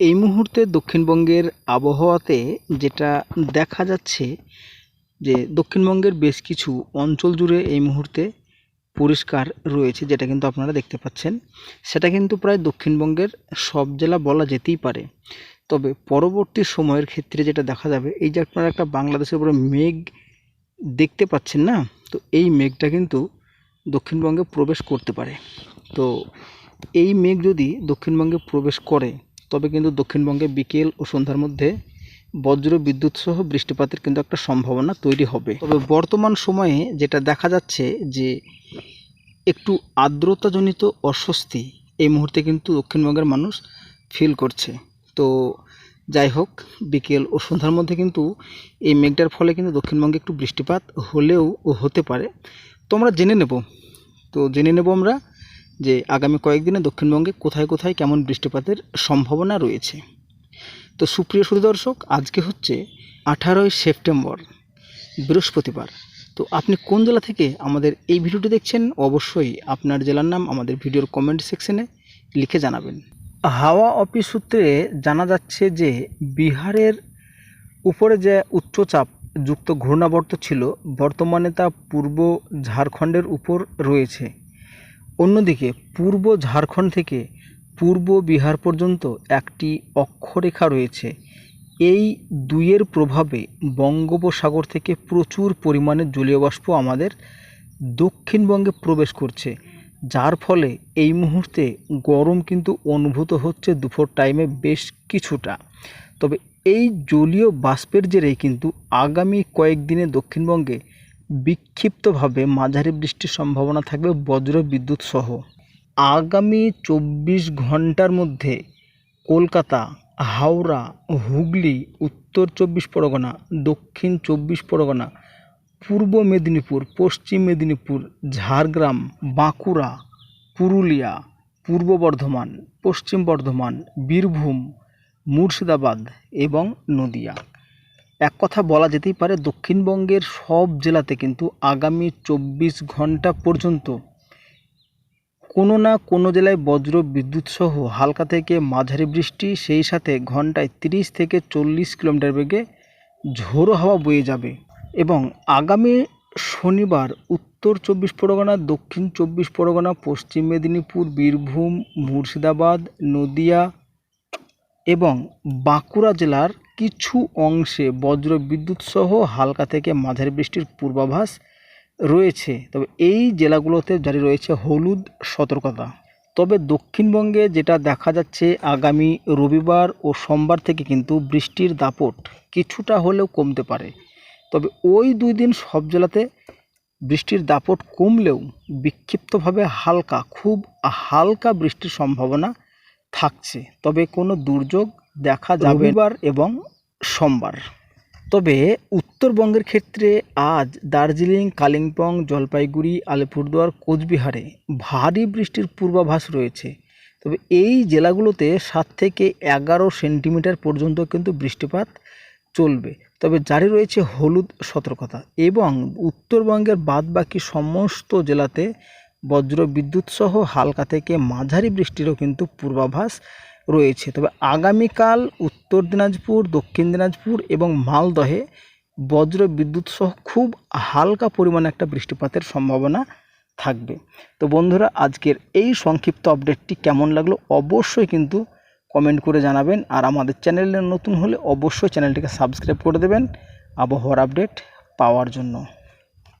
এই মুহূর্তে দক্ষিণবঙ্গের আবহাওয়াতে যেটা দেখা যাচ্ছে যে দক্ষিণবঙ্গের বেশ কিছু অঞ্চল জুড়ে এই মুহূর্তে পরিষ্কার রয়েছে, যেটা কিন্তু আপনারা দেখতে পাচ্ছেন। সেটা কিন্তু প্রায় দক্ষিণবঙ্গের সব জেলা বলা যেতেই পারে। তবে পরবর্তী সময়ের ক্ষেত্রে যেটা দেখা যাবে, এই যে আপনারা একটা বাংলাদেশের উপরে মেঘ দেখতে পাচ্ছেন না, তো এই মেঘটা কিন্তু দক্ষিণবঙ্গে প্রবেশ করতে পারে। তো এই মেঘ যদি দক্ষিণবঙ্গে প্রবেশ করে তবে কিন্তু দক্ষিণবঙ্গে বিকেল ও সন্ধ্যার মধ্যে বজ্র বিদ্যুৎ সহ বৃষ্টিপাতের কিন্তু একটা সম্ভাবনা তৈরি হবে। তবে বর্তমান সময়ে যেটা দেখা যাচ্ছে যে একটু আর্দ্রতাজনিত অস্বস্তি এই মুহূর্তে কিন্তু দক্ষিণবঙ্গের মানুষ ফিল করছে। তো যাই হোক, বিকেল ও সন্ধ্যার মধ্যে কিন্তু এই মেঘটার ফলে কিন্তু দক্ষিণবঙ্গে একটু বৃষ্টিপাত হলেও হতে পারে। তো আমরা জেনে নেব। তো জেনে নেব আমরা যে আগামী কয়েকদিনে দক্ষিণবঙ্গে কোথায় কোথায় কেমন বৃষ্টিপাতের সম্ভাবনা রয়েছে। তো সুপ্রিয় সুধী দর্শক, আজকে হচ্ছে আঠারোই সেপ্টেম্বর, বৃহস্পতিবার। তো আপনি কোন জেলা থেকে আমাদের এই ভিডিওটি দেখছেন, অবশ্যই আপনার জেলার নাম আমাদের ভিডিওর কমেন্ট সেকশনে লিখে জানাবেন। হাওয়া অফিস সূত্রে জানা যাচ্ছে যে বিহারের উপরে যে উচ্চচাপ যুক্ত ঘূর্ণাবর্ত ছিল, বর্তমানে তা পূর্ব ঝাড়খণ্ডের উপর রয়েছে। অন্যদিকে পূর্ব ঝাড়খণ্ড থেকে পূর্ব বিহার পর্যন্ত একটি অক্ষরেখা রয়েছে। এই দুইয়ের প্রভাবে বঙ্গোপসাগর থেকে প্রচুর পরিমাণে জলীয় বাষ্প আমাদের দক্ষিণবঙ্গে প্রবেশ করছে, যার ফলে এই মুহূর্তে গরম কিন্তু অনুভূত হচ্ছে দুপুর টাইমে বেশ কিছুটা। তবে এই জলীয় বাষ্পের জেরেই কিন্তু আগামী কয়েকদিনে দক্ষিণবঙ্গে বিক্ষিপ্তভাবে মাঝারি বৃষ্টির সম্ভাবনা থাকবে বজ্র বিদ্যুৎ সহ। আগামী চব্বিশ ঘণ্টার মধ্যে কলকাতা, হাওড়া, হুগলি, উত্তর চব্বিশ পরগনা, দক্ষিণ চব্বিশ পরগনা, পূর্ব মেদিনীপুর, পশ্চিম মেদিনীপুর, ঝাড়গ্রাম, বাঁকুড়া, পুরুলিয়া, পূর্ব বর্ধমান, পশ্চিম বর্ধমান, বীরভূম, মুর্শিদাবাদ এবং নদিয়া। এক কথা বলা যেতেই পারে, দক্ষিণবঙ্গের সব জেলাতে কিন্তু আগামী চব্বিশ ঘণ্টা পর্যন্ত কোনো না কোনো জেলায় বজ্র বিদ্যুৎ সহ হালকা থেকে মাঝারি বৃষ্টি, সেই সাথে ঘন্টায় তিরিশ থেকে চল্লিশ কিলোমিটার বেগে ঝোড়ো হাওয়া বয়ে যাবে এবং আগামী শনিবার উত্তর চব্বিশ পরগনা, দক্ষিণ চব্বিশ পরগনা, পশ্চিম মেদিনীপুর, বীরভূম, মুর্শিদাবাদ, নদিয়া এবং বাঁকুড়া জেলার কিছু অংশে বজ্র বিদ্যুৎ সহ হালকা থেকে মাঝারি বৃষ্টির পূর্বাভাস রয়েছে। তবে এই জেলাগুলোতে জারি রয়েছে হলুদ সতর্কতা। তবে দক্ষিণবঙ্গে যেটা দেখা যাচ্ছে, আগামী রবিবার ও সোমবার থেকে কিন্তু বৃষ্টির দাপট কিছুটা হলেও কমতে পারে। তবে ওই দুই দিন সব জেলাতে বৃষ্টির দাপট কমলেও বিক্ষিপ্তভাবে হালকা, খুব হালকা বৃষ্টির সম্ভাবনা থাকছে। তবে কোনো দুর্যোগ দেখা যাবে রবিবার এবং সোমবার। তবে উত্তরবঙ্গের ক্ষেত্রে আজ দার্জিলিং, কালিম্পং, জলপাইগুড়ি, আলিপুরদুয়ার, কোচবিহারে ভারী বৃষ্টির পূর্বাভাস রয়েছে। তবে এই জেলাগুলোতে সাত থেকে এগারো সেন্টিমিটার পর্যন্ত কিন্তু বৃষ্টিপাত চলবে। তবে জারি রয়েছে হলুদ সতর্কতা এবং উত্তরবঙ্গের বাদবাকি সমস্ত জেলাতে বজ্র বিদ্যুৎ সহ হালকা থেকে মাঝারি বৃষ্টিরও কিন্তু পূর্বাভাস রয়েছে। তবে আগামীকাল উত্তর দিনাজপুর, দক্ষিণ দিনাজপুর এবং মালদহে বজ্র বিদ্যুৎ সহ খুব হালকা পরিমাণে একটা বৃষ্টিপাতের সম্ভাবনা থাকবে। তো বন্ধুরা, আজকের এই সংক্ষিপ্ত আপডেটটি কেমন লাগল অবশ্যই কিন্তু কমেন্ট করে জানাবেন। আর আমাদের চ্যানেলে নতুন হলে অবশ্যই চ্যানেলটিকে সাবস্ক্রাইব করে দেবেন। আবহাওয়ার আপডেট পাওয়ার জন্য।